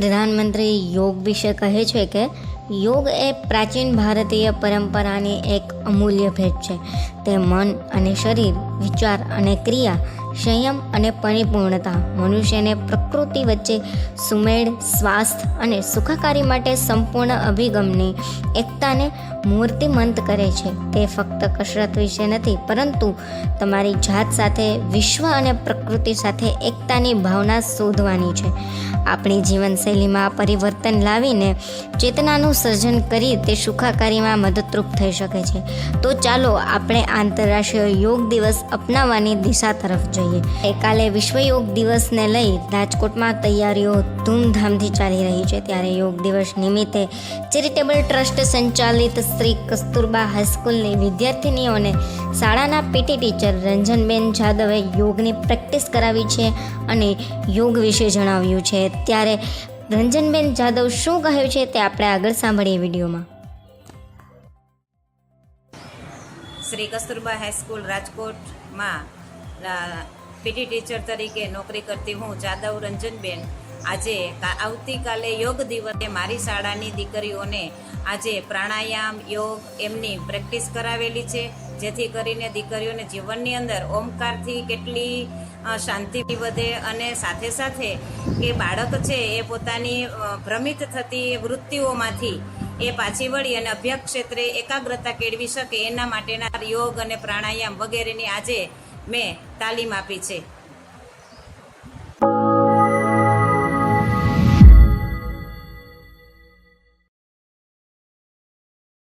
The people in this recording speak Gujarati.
પ્રધાનમંત્રી યોગ વિશે કહે છે કે યોગ એ પ્રાચીન ભારતીય પરંપરાની એક અમૂલ્ય ભેટ છે. તે મન અને શરીર, વિચાર અને ક્રિયા, સંયમ અને પરિપૂર્ણતા, મનુષ્યને પ્રકૃતિ વચ્ચે સુમેળ, સ્વાસ્થ્ય અને સુખાકારી માટે સંપૂર્ણ અભિગમની એકતાને મૂર્તિમંત કરે છે. તે ફક્ત કસરત વિશે નથી, પરંતુ તમારી જાત સાથે, વિશ્વ અને પ્રકૃતિ સાથે એકતાની ભાવના શોધવાની છે. આપણી જીવનશૈલીમાં પરિવર્તન લાવીને ચેતનાનું સર્જન કરી તે સુખાકારીમાં મદદરૂપ થઈ શકે છે. તો ચાલો આપણે આંતરરાષ્ટ્રીય યોગ દિવસ અપનાવવાની દિશા તરફ જઈએ. ગઈકાલે વિશ્વ યોગ દિવસને લઈ રાજકોટમાં તૈયારીઓ ધૂમધામથી ચાલી રહી છે. ત્યારે યોગ દિવસ નિમિત્તે ચેરિટેબલ ટ્રસ્ટ સંચાલિત શ્રી કસ્તુરબા હાઈસ્કૂલની વિદ્યાર્થિનીઓને શાળાના પીટી ટીચર રંજનબેન જાદવે યોગની પ્રેક્ટિસ કરાવી છે અને યોગ વિશે જણાવ્યું છે. ત્યારે રંજનબેન જાદવ શું કહ્યું છે તે આપણે આગળ સાંભળીએ વિડીયોમાં. શ્રી કસ્તુરબા હાઈસ્કૂલ રાજકોટમાં પીટી ટીચર તરીકે નોકરી કરતી હું, જાદવ રંજનબેન. આજે આવતીકાલે યોગ દિવસે મારી શાળાની દીકરીઓને આજે પ્રાણાયામ, યોગ એમની પ્રેક્ટિસ કરાવેલી છે. જેથી કરીને દીકરીઓને જીવનની અંદર ઓમકારથી કેટલી શાંતિ વધે અને સાથે સાથે કે બાળક છે એ પોતાની ભ્રમિત થતી વૃત્તિઓમાંથી એ પાછી વળી અને અભ્યાસ ક્ષેત્રે એકાગ્રતા કેળવી શકે એના માટેના યોગ અને પ્રાણાયામ વગેરેની આજે મેં તાલીમ આપી છે.